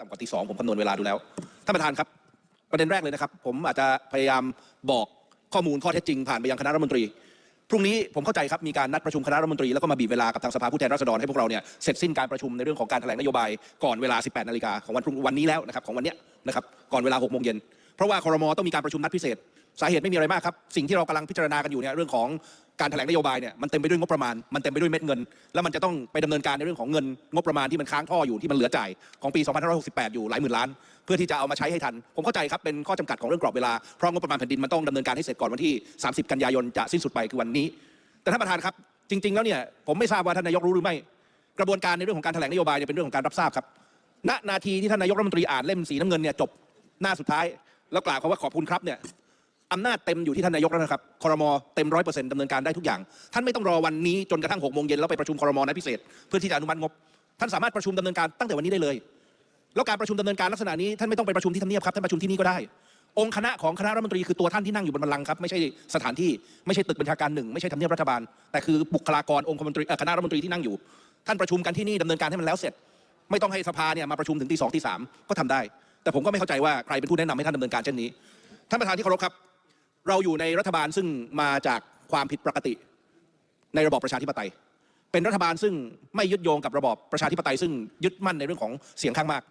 ต่ำกว่าตีสองผมคำนวณเวลาดูแล้วท่านประธานครับ ประเด็นแรกเลยนะครับ ผมอาจจะพยายามบอกข้อมูลข้อเท็จจริงผ่านไปยังคณะรัฐมนตรี พรุ่งนี้ผมเข้าใจครับมีการนัดประชุมคณะรัฐมนตรีแล้วก็มาบีบเวลากับทางสภาผู้แทนราษฎรให้พวกเราเนี่ยเสร็จสิ้นการประชุมในเรื่องของการแถลงนโยบายก่อนเวลา 18 นาฬิกาของวันพรุ่งวันนี้แล้วนะครับของวันเนี้ยนะครับก่อนเวลา6โมงเย็นเพราะว่าครมต้องมีการประชุมนัดพิเศษสาเหตุไม่มีอะไรมากครับสิ่งที่เรากำลังพิจารณากันอยู่เนี่ยเรื่องของ การแถลงนโยบายเนี่ยมันเต็มไปด้วยงบประมาณมันเต็มไปด้วยเม็ดเงิน แล้วมันจะต้องไปดำเนินการในเรื่องของเงินงบประมาณที่มันค้างท่ออยู่ที่มันเหลือจ่ายของปี 2568 อยู่หลายหมื่นล้าน เพื่อที่จะเอามาใช้ให้ทัน ผมเข้าใจครับเป็นข้อจำกัดของเรื่องกรอบเวลาเพราะงบประมาณแผ่นดินมันต้องดำเนินการให้เสร็จก่อนวันที่ 30 กันยายนจะสิ้นสุดไปคือวันนี้ แต่ท่านประธานครับจริง ๆ แล้วเนี่ยผมไม่ทราบว่าท่านนายกรู้หรือไม่ กระบวนการในเรื่องของการแถลงนโยบายเนี่ยเป็นเรื่องของการรับทราบครับณนาทีที่ท่านนายกรัฐมนตรีอ่านเล่มสีน้ำเงินเนี่ยจบหน้าสุดท้ายแล้วกล่าวคำว่าขอบคุณครับเนี่ย อำนาจเต็มอยู่ที่ท่านนายกแล้วนะครับคอรมอเต็มร้อยเปอร์เซ็นต์ดำเนินการได้ทุกอย่าง ท่านไม่ต้องรอวันนี้จนกระทั่งหกโมงเย็นแล้วไปประชุมคอรมอนัดพิเศษเพื่อที่จะอนุมัติงบ ท่านสามารถประชุมดำเนินการตั้งแต่วันนี้ได้เลย แล้วการประชุมดำเนินการลักษณะนี้ท่านไม่ต้องไปประชุมที่ทำเนียบครับท่านประชุมที่นี่ก็ได้ องค์คณะของคณะรัฐมนตรีคือตัวท่านที่นั่งอยู่บนบัลลังก์ครับไม่ใช่สถานที่ไม่ใช่ตึกบัญชาการหนึ่งไม่ใช่ทำเนียบรัฐบาล แต่คือบุคลากรองคมนตรีเอ่อคณะรัฐมนตรีที่นั่งอยู่ ท่านประชุมกันที่นี่ดำเนินการให้มันแล้วเสร็จ ไม่ต้องให้สภาเนี่ยมาประชุมถึงตีสองตีสามก็ทำได้ แต่ผมก็ไม่เข้าใจว่าใครเป็นผู้แนะนำให้ท่านดำเนินการเช่นนี้ ท่านประธานที่เคารพครับ เราอยู่ในรัฐบาลซึ่งมาจากความผิดปกติ ในระบอบประชาธิปไตย เป็นรัฐบาลซึ่งไม่ยึดโยงกับระบอบประชาธิปไตยซึ่งยึดมั่นในเรื่องของเสียงข้างมาก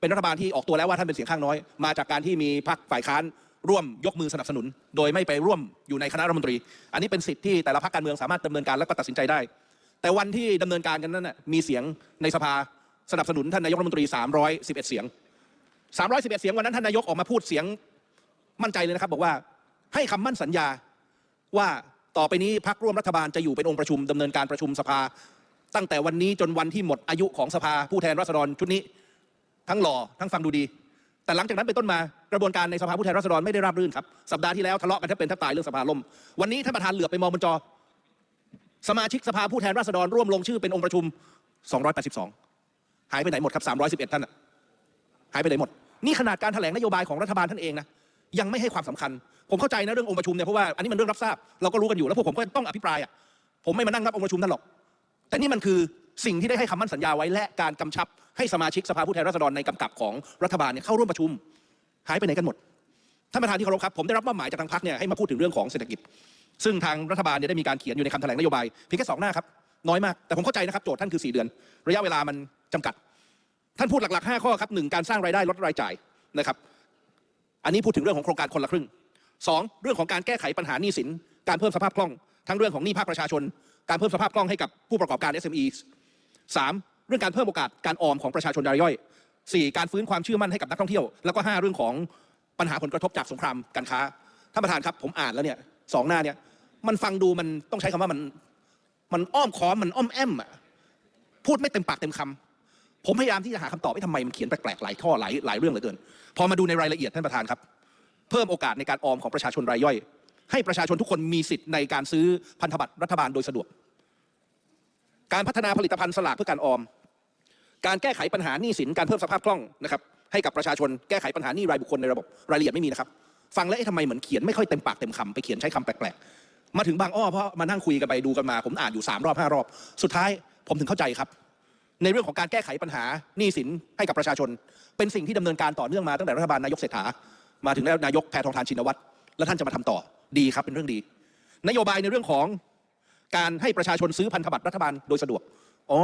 เป็นรัฐบาลที่ออกตัวแล้วว่าท่านเป็นเสียงข้างน้อย มาจากการที่มีพรรคฝ่ายค้านร่วมยกมือสนับสนุน โดยไม่ไปร่วมอยู่ในคณะรัฐมนตรี อันนี้เป็นสิทธิ์ที่แต่ละพรรคการเมืองสามารถดำเนินการและก็ตัดสินใจได้ แต่วันที่ดำเนินการกันนั้นน่ะมีเสียงในสภาสนับสนุนท่านนายกรัฐมนตรี 311 เสียง 311 เสียงวันนั้นท่านนายกออกมาพูดเสียงมั่นใจเลยนะครับ บอกว่า ให้คำมั่นสัญญาว่าต่อไปนี้พักร่วมรัฐบาลจะอยู่เป็นองค์ประชุมดำเนินการประชุมสภา ตั้งแต่วันนี้จนวันที่หมดอายุของสภาผู้แทนราษฎรชุดนี้ ทั้งหล่อทั้งฟังดูดี แต่หลังจากนั้นเป็นต้นมากระบวนการในสภาผู้แทนราษฎรไม่ได้ราบรื่นครับสัปดาห์ที่แล้วทะเลาะกันแทบเป็นแทบตายเรื่องสภาล่มวันนี้ท่านประธานเหลือไปมองบนจอ สมาชิกสภาผู้แทนราษฎรร่วมลงชื่อเป็นองค์ประชุม 282 หายไปไหนหมดครับ311 ท่านอะหายไปไหนหมด นี่ขนาดการแถลงนโยบายของรัฐบาลท่านเองนะยังไม่ให้ความสำคัญ ผมเข้าใจนะเรื่ององค์ประชุมเนี่ยเพราะว่าอันนี้มันเรื่องรับทราบเราก็รู้กันอยู่แล้วพวกผมก็ต้องอภิปรายอะผมไม่มานั่งรับองค์ประชุมท่นหรอกแต่นี่มันคือสิ่งที่ได้ให้คำมั่นสัญญาไว้และการกำชับให้สมาชิกสภาผู้แทนราษฎรในกำกับของรัฐบาลเนี่ยเข้าร่วมประชุมหายไปไหนกันหมดท่านประธานที่เคารพครับผมได้รับมอบหมายจากทางพรรคเนี่ยให้มาพูดถึงเรื่องของเศรษฐกิจ ซึ่งทางรัฐบาลเนี่ยได้มีการเขียนอยู่ในคำแถลงนโยบายเพียงแค่สองหน้าครับน้อยมากแต่ผมเข้าใจนะครับโจทย์ท่านคือ 4 เดือน ระยะเวลามันจำกัด ท่านพูดหลักๆ 5 ข้อครับหนึ่งการสร้างรายได้ลดรายจ่ายนะครับอันนี้พูดถึงเรื่องของโครงการคนละครึ่ง สองเรื่องของการแก้ไขปัญหาหนี้สิน การเพิ่มสภาพคล่อง ทั้งเรื่องของหนี้ภาคประชาชน การเพิ่มสภาพคล่องให้กับผู้ประกอบการ SME สามเรื่องการเพิ่มโอกาสการออมของประชาชนรายย่อยสี่การฟื้นความเชื่อมั่นให้กับนักท่องเที่ยว แล้วก็ห้าเรื่องของปัญหาผลกระทบจากสงครามการค้าท่านประธานครับผมอ่านแล้วเนี่ยสองหน้าเนี่ยมันฟังดูมันต้องใช้คำว่ามันมันอ้อมค้อมมันอ้อมแอมอะพูดไม่เต็มปากเต็มคำผมพยายามที่จะหาคำตอบว่าทำไมมันเขียนแปลกๆหลายข้อหลายหลายเรื่องเหลือเกิน พอมาดูในรายละเอียดท่านประธานครับ เพิ่มโอกาสในการออมของประชาชนรายย่อย ให้ประชาชนทุกคนมีสิทธิ์ในการซื้อพันธบัตรรัฐบาลโดยสะดวก การพัฒนาผลิตภัณฑ์สลากเพื่อการออม การแก้ไขปัญหาหนี้สินการเพิ่มสภาพคล่องนะครับให้กับประชาชนแก้ไขปัญหาหนี้รายบุคคลในระบบรายละเอียดไม่มีนะครับฟังแล้วเอ๊ะทำไมเหมือนเขียนไม่ค่อยเต็มปากเต็มคำไปเขียนใช้คำแปลกๆมาถึงบางอ้อเพราะมานั่งคุยกันไปดูกันมา ผมอ่านอยู่สามรอบห้ารอบสุดท้ายผมถึงเข้าใจครับ ในเรื่องของการแก้ไขปัญหาหนี้สินให้กับประชาชน เป็นสิ่งที่ดำเนินการต่อเนื่องมาตั้งแต่รัฐบาลนายกเศรษฐา มาถึงแล้วนายกแพทองทานชินวัตรแล้วท่านจะมาทำต่อดีครับเป็นเรื่องดี นโยบายในเรื่องของการให้ประชาชนซื้อพันธบัตรรัฐบาลโดยสะดวกอ๋อ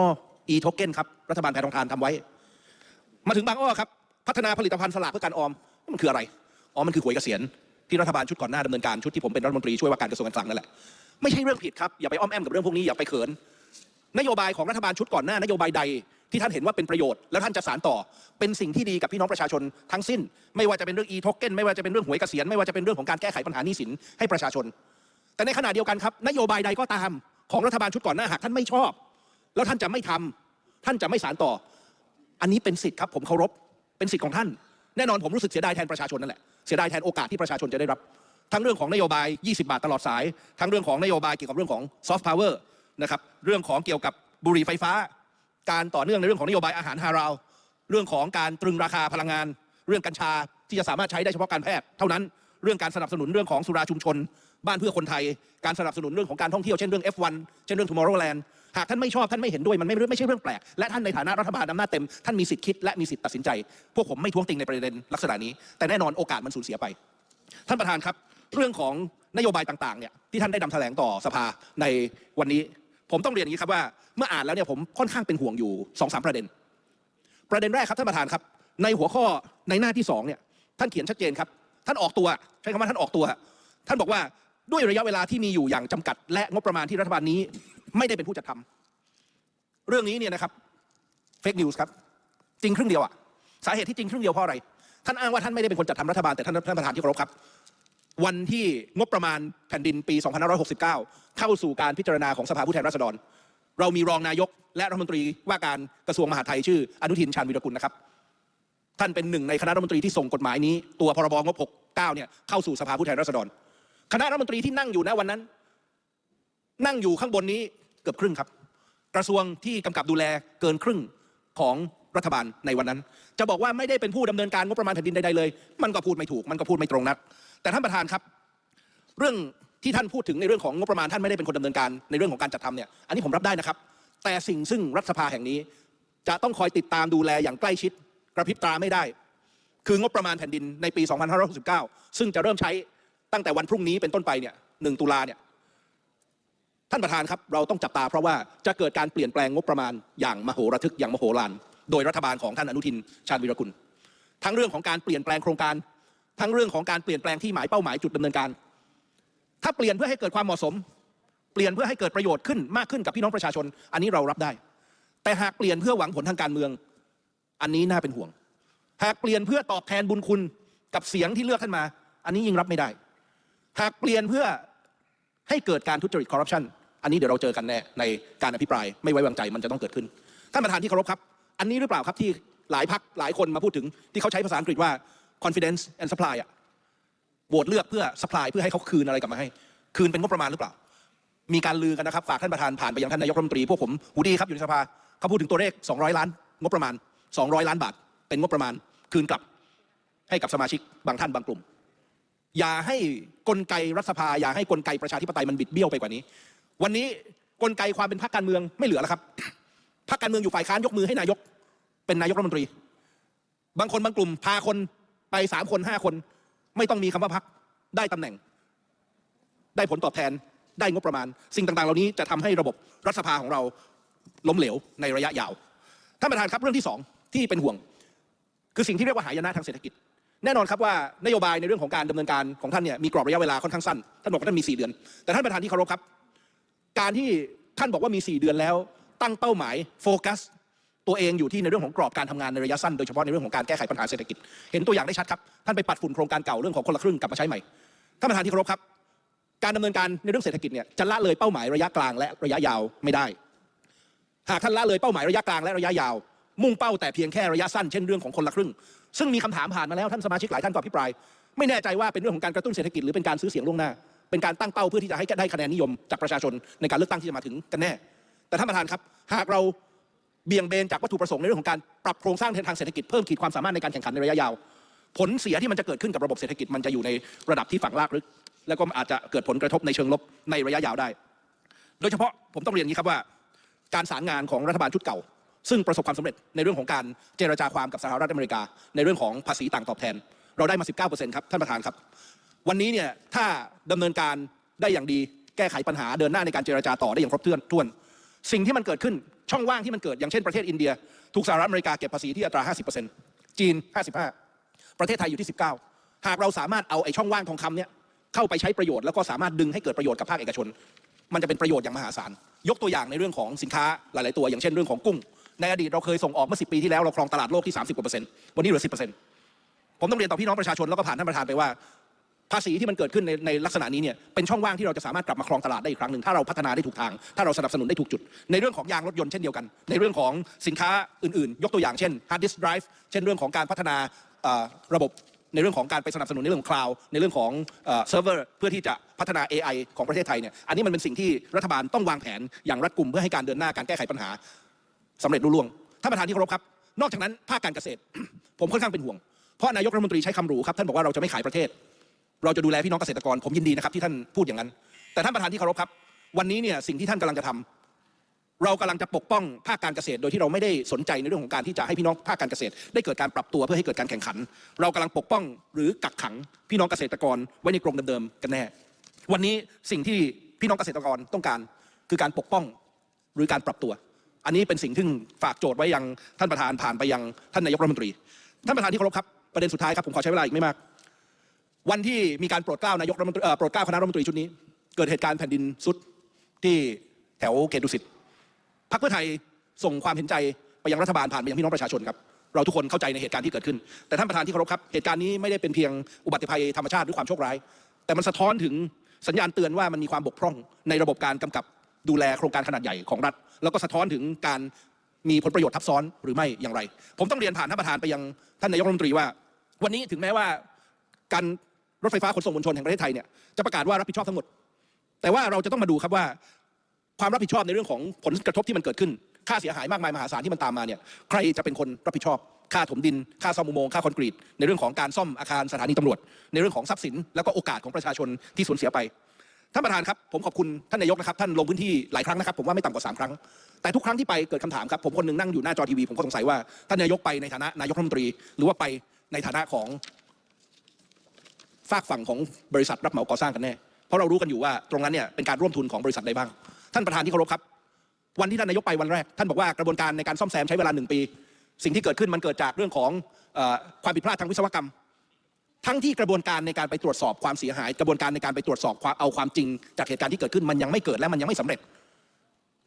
e-token ครับรัฐบาลแพทองทานทำไว้ มาถึงบางอ้อครับ พัฒนาผลิตภัณฑ์สลากเพื่อการออมนี่มันคืออะไรอ๋อมันคือหวยเกษียณที่รัฐบาลชุดก่อนหน้าดำเนินการชุดที่ผมเป็นรัฐมนตรีช่วยว่าการกระทรวงการคลังนั่นแหละไม่ใช่เรื่องผิดครับอย่าไปอ้อมแอมกับเรื่องพวกนี้อย่าไปเขินนโยบายของรัฐบาลชุดก่อนหน้านโยบายใด ที่ท่านเห็นว่าเป็นประโยชน์แล้วท่านจะสานต่อ เป็นสิ่งที่ดีกับพี่น้องประชาชนทั้งสิ้น ไม่ว่าจะเป็นเรื่อง e-token ไม่ว่าจะเป็นเรื่องหวยเกษียณไม่ว่าจะเป็นเรื่องของการแก้ไขปัญหาหนี้สินให้ประชาชน แต่ในขณะเดียวกันครับนโยบายใดก็ตามของรัฐบาลชุดก่อนหน้าหากท่านไม่ชอบ แล้วท่านจะไม่ทำท่านจะไม่สานต่อ อันนี้เป็นสิทธิ์ครับผมเคารพเป็นสิทธิ์ของท่าน แน่นอนผมรู้สึกเสียดายแทนประชาชนนั่นแหละเสียดายแทนโอกาสที่ประชาชนจะได้รับทั้งเรื่องของนโยบาย 20 บาทตลอดสาย ทั้งเรื่องของนโยบายเกี่ยวกับเรื่องของซอฟต์พาวเวอร์นะครับ เรื่องของเกี่ยวกับบุหรี่ไฟฟ้า การต่อเนื่องในเรื่องของนโยบายอาหารฮาราวเรื่องของการตรึงราคาพลังงาน เรื่องกัญชาที่จะสามารถใช้ได้เฉพาะการแพทย์เท่านั้นเรื่องการสนับสนุนเรื่องของสุราชุมชน บ้านเพื่อคนไทย การสนับสนุนเรื่องของการท่องเที่ยวเช่นเรื่อง F1 เช่นเรื่อง Tomorrowland หากท่านไม่ชอบท่านไม่เห็นด้วยมันไม่ไม่ใช่เรื่องแปลก และท่านในฐานะรัฐบาลอำนาจเต็ม ท่านมีสิทธิ์คิดและมีสิทธิ์ตัดสินใจ พวกผมไม่ท้วงติงในประเด็นลักษณะนี้ แต่แน่นอนโอกาสมันสูญเสียไป ท่านประธานครับ เรื่องของนโยบายต่างๆเนี่ยที่ท่านได้นำแถลงต่อสภาในวันนี้ ผมต้องเรียนอย่างนี้ครับว่าเมื่ออ่านแล้วเนี่ยผมค่อนข้างเป็นห่วงอยู่สองสามประเด็น ประเด็นแรกครับท่านประธานครับ ในหัวข้อในหน้าที่สองเนี่ยท่านเขียนชัดเจนครับท่านออกตัวใช้คำว่าท่านออกตัว ท่านบอกว่าด้วยระยะเวลาที่มีอยู่อย่างจำกัด และงบประมาณที่รัฐบาลนี้ ไม่ได้เป็นผู้จัดทำเรื่องนี้เนี่ยนะครับเฟกนิวส์ครับจริงครึ่งเดียวอะสาเหตุที่จริงครึ่งเดียวเพราะอะไรท่านอ้างว่าท่านไม่ได้เป็นคนจัดทำรัฐบาลแต่ท่านท่านประธานที่เคารพครับ วันที่งบประมาณแผ่นดินปี 2569 เข้าสู่การพิจารณาของสภาผู้แทนราษฎร เรามีรองนายกและรัฐมนตรีว่าการกระทรวงมหาดไทยชื่ออนุทินชาญวิรกุลนะครับ ท่านเป็นหนึ่งในคณะรัฐมนตรีที่ส่งกฎหมายนี้ ตัวพรบงบ 69 เนี่ยเข้าสู่สภาผู้แทนราษฎร คณะรัฐมนตรีที่นั่งอยู่ณวันนั้น นั่งอยู่ข้างบนนี้เกือบครึ่งครับ กระทรวงที่กำกับดูแลเกินครึ่งของรัฐบาลในวันนั้น จะบอกว่าไม่ได้เป็นผู้ดำเนินการงบประมาณแผ่นดินใดๆเลย มันก็พูดไม่ถูกมันก็พูดไม่ตรงนัก แต่ท่านประธานครับ เรื่องที่ท่านพูดถึงในเรื่องของงบประมาณท่านไม่ได้เป็นคนดำเนินการในเรื่องของการจัดทำเนี่ยอันนี้ผมรับได้นะครับ แต่สิ่งซึ่งรัฐสภาแห่งนี้ จะต้องคอยติดตามดูแลอย่างใกล้ชิด กระพริบตาไม่ได้ คืองบประมาณแผ่นดินในปี 2569 ซึ่งจะเริ่มใช้ตั้งแต่วันพรุ่งนี้เป็นต้นไปเนี่ยหตุลาเนี่ยท่านประธานครับเราต้องจับตาเพราะว่าจะเกิดการเปลี่ยนแปลงงบประมาณอย่างมโหระทึกอย่างมโหฬารโดยรัฐบาลของท่านอนุทินชาญวิรกุลทั้งเรื่องของการเปลี่ยนแปลงโครงการ ทั้งเรื่องของการเปลี่ยนแปลงที่หมายเป้าหมายจุดดำเนินการ ถ้าเปลี่ยนเพื่อให้เกิดความเหมาะสม เปลี่ยนเพื่อให้เกิดประโยชน์ขึ้นมากขึ้นกับพี่น้องประชาชน อันนี้เรารับได้ แต่หากเปลี่ยนเพื่อหวังผลทางการเมือง อันนี้น่าเป็นห่วง หากเปลี่ยนเพื่อตอบแทนบุญคุณกับเสียงที่เลือกท่านมา อันนี้ยิ่งรับไม่ได้ หากเปลี่ยนเพื่อให้เกิดการทุจริตคอร์รัปชันอันนี้เดี๋ยวเราเจอกันแน่ในการอภิปรายไม่ไว้วางใจมันจะต้องเกิดขึ้นท่านประธานที่เคารพครับ อันนี้หรือเปล่าครับที่หลายพักหลายคนมาพูดถึงที่เขาใช้ภาษาอังกฤษว่า confidence and supply อะโหวตเลือกเพื่อ supply เพื่อให้เขาคืนอะไรกลับมาให้ คืนเป็นงบประมาณหรือเปล่า มีการลือกันนะครับ ฝากท่านประธานผ่านไปยังท่านนายกรัฐมนตรีพวกผมหูดีครับอยู่ในสภาเขาพูดถึงตัวเลข 200 ล้าน งบประมาณ 200 ล้านบาท เป็นงบประมาณ คืนกลับให้กับสมาชิกบางท่านบางกลุ่ม อย่าให้กลไกรัฐสภา อย่าให้กลไกประชาธิปไตยมันบิดเบี้ยวไปกว่านี้ วันนี้กลไกความเป็นพรรคการเมืองไม่เหลือแล้วครับพรรคการเมืองอยู่ฝ่ายค้านยกมือให้นายก เป็นนายกรัฐมนตรี บางคนบางกลุ่มพาคน ไปสามคนห้าคน ไม่ต้องมีคำว่าพักได้ตำแหน่ง ได้ผลตอบแทนได้งบประมาณ สิ่งต่างๆ เหล่านี้จะทำให้ระบบรัฐสภาของเราล้มเหลวในระยะยาวท่านประธานครับเรื่องที่สองที่เป็นห่วง คือสิ่งที่เรียกว่าหายนะทางเศรษฐกิจ แน่นอนครับว่านโยบายในเรื่องของการดำเนินการของท่านเนี่ยมีกรอบระยะเวลาค่อนข้างสั้นท่านบอกว่าท่านมี 4 เดือน แต่ท่านประธานที่เคารพครับ การที่ท่านบอกว่ามี 4 เดือนแล้ว ตั้งเป้าหมายโฟกัส ตัวเองอยู่ที่ในเรื่องของกรอบการทำงานในระยะสั้นโดยเฉพาะในเรื่องของการแก้ไขปัญหาเศรษฐกิจเห็นตัวอย่างได้ชัดครับท่านไปปัดฝุ่นโครงการเก่าเรื่องของคนละครึ่งกลับมาใช้ใหม่ท่านประธานที่เคารพครับ การดำเนินการในเรื่องเศรษฐกิจเนี่ยจะละเลยเป้าหมายระยะกลางและระยะยาวไม่ได้ หากท่านละเลยเป้าหมายระยะกลางและระยะยาว มุ่งเป้าแต่เพียงแค่ระยะสั้นเช่นเรื่องของคนละครึ่ง ซึ่งมีคำถามผ่านมาแล้วท่านสมาชิกหลายท่านก็อภิปราย ไม่แน่ใจว่าเป็นเรื่องของการกระตุ้นเศรษฐกิจหรือเป็นการซื้อเสียงล่วงหน้า เป็นการตั้งเป้าเพื่อที่จะให้ได้คะแนนนิยมจากประชาชนในการเลือกตั้งที่จะมาถึงกันแน่ แต่ท่านประธานครับ หากเรา เบี่ยงเบนจากวัตถุประสงค์ในเรื่องของการปรับโครงสร้างทางเศรษฐกิจเพิ่มขีดความสามารถในการแข่งขันในระยะยาว ผลเสียที่มันจะเกิดขึ้นกับระบบเศรษฐกิจมันจะอยู่ในระดับที่ฝังรากลึก แล้วก็อาจจะเกิดผลกระทบในเชิงลบในระยะยาวได้ โดยเฉพาะผมต้องเรียนอย่างนี้ครับว่า การสารงานของรัฐบาลชุดเก่า ซึ่งประสบความสำเร็จในเรื่องของการเจรจาความกับสหรัฐอเมริกา ในเรื่องของภาษีต่างตอบแทน เราได้มา 19%ครับท่านประธานครับ วันนี้เนี่ยถ้าดำเนินการได้อย่างดีแก้ไขปัญหาเดินหน้าในการเจรจาต่อได้อย่างครบถ้วน สิ่งที่มันเกิดขึ้น ช่องว่างที่มันเกิดอย่างเช่นประเทศอินเดีย ถูกสหรัฐอเมริกาเก็บภาษีที่อัตรา 50%จีน 55 ประเทศไทยอยู่ที่ 19 หากเราสามารถเอาไอ้ช่องว่างทองคำเนี่ยเข้าไปใช้ประโยชน์แล้วก็สามารถดึงให้เกิดประโยชน์กับภาคเอกชน มันจะเป็นประโยชน์อย่างมหาศาล ยกตัวอย่างในเรื่องของสินค้าหลาย ๆ ตัว อย่างเช่นเรื่องของกุ้ง ในอดีตเราเคยส่งออกเมื่อ 10 ปีที่แล้วเราครองตลาดโลกที่ 30กว่าเปอร์เซ็นต์วันนี้เหลือ 10เปอร์เซ็นต์ผมต้องเรียนต่อพี่น้องประชาชนแล้วก็ผ่านท่านประธานไปว่า ภาษีที่มันเกิดขึ้นในในลักษณะนี้เนี่ยเป็นช่องว่างที่เราจะสามารถกลับมาครองตลาดได้อีกครั้งหนึ่งถ้าเราพัฒนาได้ถูกทาง ถ้าเราสนับสนุนได้ถูกจุด ในเรื่องของยางรถยนต์เช่นเดียวกัน ในเรื่องของสินค้าอื่นๆ ยกตัวอย่างเช่น hard disk drive เช่นเรื่องของการพัฒนาระบบในเรื่องของการไปสนับสนุนในเรื่องของคลาวด์ในเรื่องของเซิร์ฟเวอร์เพื่อที่จะพัฒนา AI ของประเทศไทยเนี่ยอันนี้มันเป็นสิ่งที่รัฐบาลต้องวางแผนอย่างรัดกุมเพื่อให้การเดินหน้าการแก้ไขปัญหาสำเร็จรุ่ล่วงท่านประธานที่เคารพครับ นอกจากนั้นภาคการเกษตร ผมค่อนข้างเป็นห่วงเพราะนายกรัฐมนตรีใช้คำหรูครับท่านบอกว่าเราจะไม่ขายประเทศ เราจะดูแลพี่น้องเกษตรกรผมยินดีนะครับที่ท่านพูดอย่างนั้น แต่ท่านประธานที่เคารพครับ วันนี้เนี่ยสิ่งที่ท่านกำลังจะทเรากำลังจะปกป้องภาคการเกษตร โดยที่เราไม่ได้สนใจในเรื่องของการที่จะให้พี่น้องภาคการเกษตร ได้เกิดการปรับตัวเพื่อให้เกิดการแข่งขัน เรากำลังปกป้องหรือกักขังพี่น้องเกษตรกรไว้ในกรงเดิมๆกันแน่ วันนี้สิ่งที่พี่น้องเกษตรกรต้องการคือการปกป้องหรือการปรับตัว อันนี้เป็นสิ่งที่ฝากโจทย์ไว้ยังท่านประธานผ่านไปยังท่านนายกรัฐมนตรี ท่านประธานที่เคารพครับประเด็นสุดท้ายครับผมขอใช้เวลาอีกไม่มาก วันที่มีการโปรดเกล้านายกรัฐมนตรีโปรดเกล้าคณะรัฐมนตรีชุดนี้ เกิดเหตุการณ์แผ่นดินสุดที่แถวเขตดุสิตพรรคเพื่อไทยส่งความเห็นใจไปยังรัฐบาลผ่านไปยังพี่น้องประชาชนครับเราทุกคนเข้าใจในเหตุการณ์ที่เกิดขึ้น แต่ท่านประธานที่เคารพครับ เหตุการณ์นี้ไม่ได้เป็นเพียงอุบัติภัยธรรมชาติหรือความโชคร้าย แต่มันสะท้อนถึงสัญญาณเตือนว่ามันมีความบกพร่องในระบบการกำกับดูแลโครงการขนาดใหญ่ของรัฐ แล้วก็สะท้อนถึงการมีผลประโยชน์ทับซ้อนหรือไม่อย่างไร ผมต้องเรียนผ่านท่านประธานไปยังท่านนายกรัฐมนตรีว่า วันนี้ถึงแม้ว่าการ รถไฟฟ้าขนส่งมวลชนแห่งประเทศไทยเนี่ยจะประกาศว่ารับผิดชอบทั้งหมด แต่ว่าเราจะต้องมาดูครับว่า ความรับผิดชอบในเรื่องของผลกระทบที่มันเกิดขึ้น ค่าเสียหายมากมายมหาศาลที่มันตามมาเนี่ยใครจะเป็นคนรับผิดชอบ ค่าถมดิน ค่าซ่อมอุโมงค์ค่าคอนกรีต ในเรื่องของการซ่อมอาคารสถานีตำรวจ ในเรื่องของทรัพย์สิน แล้วก็โอกาสของประชาชนที่สูญเสียไปท่านประธานครับผมขอบคุณท่านนายกนะครับท่านลงพื้นที่หลายครั้งนะครับผมว่าไม่ต่ำกว่าสามครั้ง แต่ทุกครั้งที่ไปเกิดคำถามครับผมคนหนึ่งนั่งอยู่หน้าจอทีวีผมก็สงสัยว่าท่านนายกไปในฐานะนายกรัฐมนตรี หรือว่าไปในฐานะของ ฝากฝั่งของบริษัทรับเหมาก่อสร้างกันแน่ เพราะเรารู้กันอยู่ว่าตรงนั้นเนี่ยเป็นการร่วมทุนของบริษัทใดบ้าง ท่านประธานที่เคารพครับ วันที่ท่านนายกไปวันแรก ท่านบอกว่ากระบวนการในการซ่อมแซมใช้เวลาหนึ่งปี สิ่งที่เกิดขึ้นมันเกิดจากเรื่องของอความผิดพลาดทางวิศวกรรม ทั้งที่กระบวนการในการไปตรวจสอบความเสียหาย กระบวนการในการไปตรวจสอบความเอาความจริง จากเหตุการณ์ที่เกิดขึ้นมันยังไม่เกิดและมันยังไม่สำเร็จ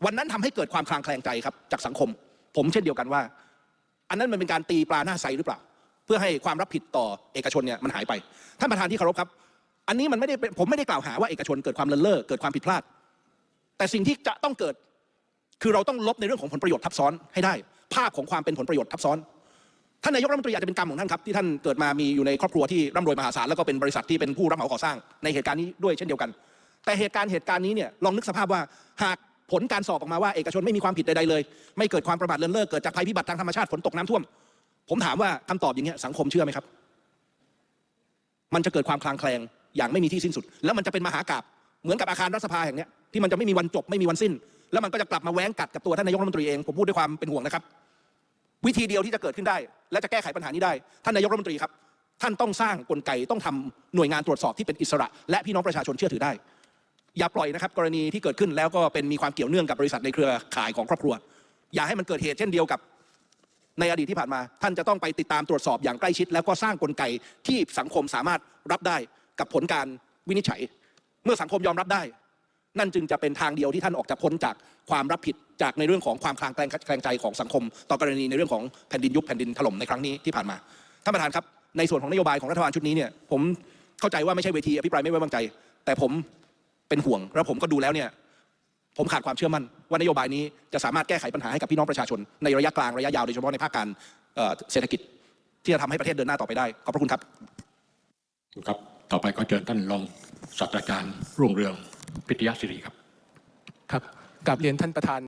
วันนั้นทำให้เกิดความคลางแคลงใจครับจากสังคม ผมเช่นเดียวกันว่า อันนั้นมันเป็นการตีปลาหน้าใสหรือเปล่า พื่อให้ความรับผิดต่อเอกชนเนี่ยมันหายไป ท่านประธานที่เคารพครับ อันนี้มันไม่ได้เป็นผมไม่ได้กล่าวหาว่าเอกชนเกิดความเลินเล่อเกิดความผิดพลาด แต่สิ่งที่จะต้องเกิด คือเราต้องลบในเรื่องของผลประโยชน์ทับซ้อนให้ได้ ภาพของความเป็นผลประโยชน์ทับซ้อนท่านนายกรัฐมนตรีอาจจะเป็นกรรมของท่านครับที่ท่านเกิดมามีอยู่ในครอบครัวที่ร่ำรวยมหาศาลแล้วก็เป็นบริษัทที่เป็นผู้รับเหมาก่อสร้างในเหตุการณ์นี้ด้วยเช่นเดียวกัน แต่เหตุการณ์เหตุการณ์นี้เนี่ยลองนึกสภาพว่าหากผลการสอบออกมาว่าเอกชนไม่มีความผิดใดๆเลย ไม่เกิดความประมาทเลินเล่อเกิดจากภัยพิบัติทางธรรมชาติฝนตกน้ำท่วม ผมถามว่าคำตอบอย่างเงี้ยสังคมเชื่อไหมครับ มันจะเกิดความคลางแคลงอย่างไม่มีที่สิ้นสุด แล้วมันจะเป็นมหากราบเหมือนกับอาคารรัฐสภาแห่งนี้ที่มันจะไม่มีวันจบไม่มีวันสิ้น แล้วมันก็จะกลับมาแว้งกัดกับตัวท่านนายกรัฐมนตรีเองผมพูดด้วยความเป็นห่วงนะครับ วิธีเดียวที่จะเกิดขึ้นได้ และจะแก้ไขปัญหานี้ได้ ท่านนายกรัฐมนตรีครับท่านต้องสร้างกลไกต้องทำหน่วยงานตรวจสอบที่เป็นอิสระ และพี่น้องประชาชนเชื่อถือได้ อย่าปล่อยนะครับกรณีที่เกิดขึ้นแล้วก็เป็นมีความเกี่ยวเนื่องกับบริษัทในเครือข่ายของครอบครัว อย่าให้มันเกิดเหตุเช่นเดียวกับ ในอดีตที่ผ่านมา ท่านจะต้องไปติดตามตรวจสอบอย่างใกล้ชิด แล้วก็สร้างกลไกที่สังคมสามารถรับได้กับผลการวินิจฉัย เมื่อสังคมยอมรับได้ นั่นจึงจะเป็นทางเดียวที่ท่านออกจะพ้นจากความรับผิดจากในเรื่องของความคลางแคลงใจของสังคม ต่อกรณีในเรื่องของแผ่นดินยุบแผ่นดินถล่มในครั้งนี้ที่ผ่านมาท่านประธานครับในส่วนของนโยบายของรัฐบาลชุดนี้เนี่ยผมเข้าใจว่าไม่ใช่เวทีอภิปรายไม่ไว้วางใจ แต่ผมเป็นห่วงแล้วผมก็ดูแล้วเนี่ย ผมขาดความเชื่อมั่นว่านโยบายนี้จะสามารถแก้ไขปัญหาให้กับพี่น้องประชาชนในระยะกลางระยะยาวโดยเฉพาะในภาคการเอ่อเศรษฐกิจ ที่จะทำให้ประเทศเดินหน้าต่อไปได้ ขอบพระคุณครับครับ ต่อไปก็เชิญท่านรองศาสตราจารย์รุ่งเรืองพิทยาศิริครับ ครับกลับเรียนท่านประธาน